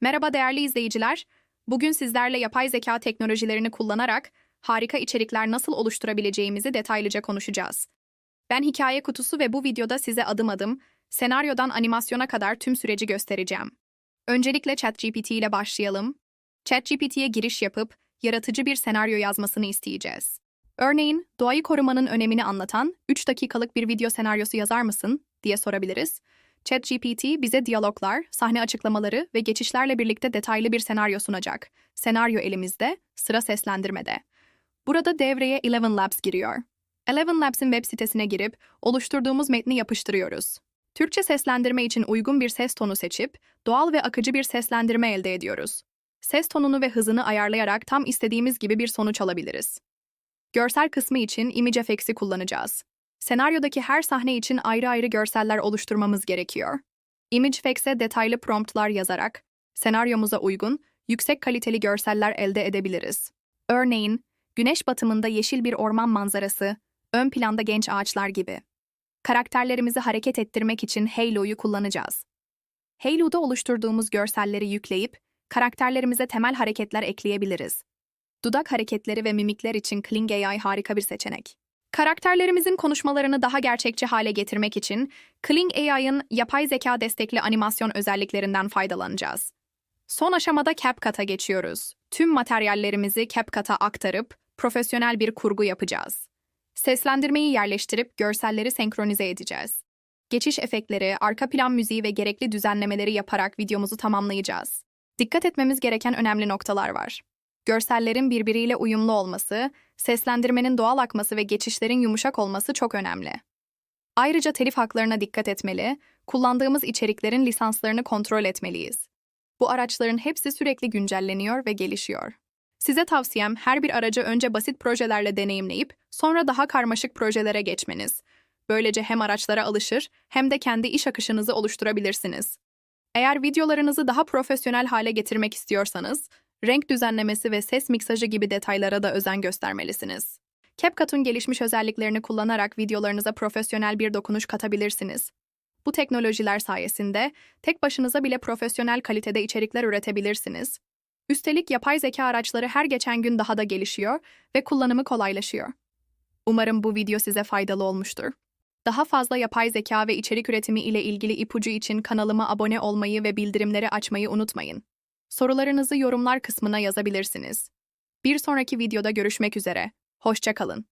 Merhaba değerli izleyiciler. Bugün sizlerle yapay zeka teknolojilerini kullanarak harika içerikler nasıl oluşturabileceğimizi detaylıca konuşacağız. Ben Hikaye Kutusu ve bu videoda size adım adım, senaryodan animasyona kadar tüm süreci göstereceğim. Öncelikle ChatGPT ile başlayalım. ChatGPT'ye giriş yapıp yaratıcı bir senaryo yazmasını isteyeceğiz. Örneğin, doğayı korumanın önemini anlatan 3 dakikalık bir video senaryosu yazar mısın diye sorabiliriz. ChatGPT bize diyaloglar, sahne açıklamaları ve geçişlerle birlikte detaylı bir senaryo sunacak. Senaryo elimizde, sıra seslendirmede. Burada devreye Eleven Labs giriyor. Eleven Labs'in web sitesine girip oluşturduğumuz metni yapıştırıyoruz. Türkçe seslendirme için uygun bir ses tonu seçip doğal ve akıcı bir seslendirme elde ediyoruz. Ses tonunu ve hızını ayarlayarak tam istediğimiz gibi bir sonuç alabiliriz. Görsel kısmı için Image Effects'i kullanacağız. Senaryodaki her sahne için ayrı ayrı görseller oluşturmamız gerekiyor. Image Effects'e detaylı promptlar yazarak, senaryomuza uygun, yüksek kaliteli görseller elde edebiliriz. Örneğin, güneş batımında yeşil bir orman manzarası, ön planda genç ağaçlar gibi. Karakterlerimizi hareket ettirmek için Halo'yu kullanacağız. Halo'da oluşturduğumuz görselleri yükleyip, karakterlerimize temel hareketler ekleyebiliriz. Dudak hareketleri ve mimikler için Kling AI harika bir seçenek. Karakterlerimizin konuşmalarını daha gerçekçi hale getirmek için Kling AI'ın yapay zeka destekli animasyon özelliklerinden faydalanacağız. Son aşamada CapCut'a geçiyoruz. Tüm materyallerimizi CapCut'a aktarıp profesyonel bir kurgu yapacağız. Seslendirmeyi yerleştirip görselleri senkronize edeceğiz. Geçiş efektleri, arka plan müziği ve gerekli düzenlemeleri yaparak videomuzu tamamlayacağız. Dikkat etmemiz gereken önemli noktalar var. Görsellerin birbiriyle uyumlu olması, seslendirmenin doğal akması ve geçişlerin yumuşak olması çok önemli. Ayrıca telif haklarına dikkat etmeli, kullandığımız içeriklerin lisanslarını kontrol etmeliyiz. Bu araçların hepsi sürekli güncelleniyor ve gelişiyor. Size tavsiyem her bir aracı önce basit projelerle deneyimleyip sonra daha karmaşık projelere geçmeniz. Böylece hem araçlara alışır hem de kendi iş akışınızı oluşturabilirsiniz. Eğer videolarınızı daha profesyonel hale getirmek istiyorsanız, renk düzenlemesi ve ses miksajı gibi detaylara da özen göstermelisiniz. CapCut'un gelişmiş özelliklerini kullanarak videolarınıza profesyonel bir dokunuş katabilirsiniz. Bu teknolojiler sayesinde tek başınıza bile profesyonel kalitede içerikler üretebilirsiniz. Üstelik yapay zeka araçları her geçen gün daha da gelişiyor ve kullanımı kolaylaşıyor. Umarım bu video size faydalı olmuştur. Daha fazla yapay zeka ve içerik üretimi ile ilgili ipucu için kanalıma abone olmayı ve bildirimleri açmayı unutmayın. Sorularınızı yorumlar kısmına yazabilirsiniz. Bir sonraki videoda görüşmek üzere. Hoşça kalın.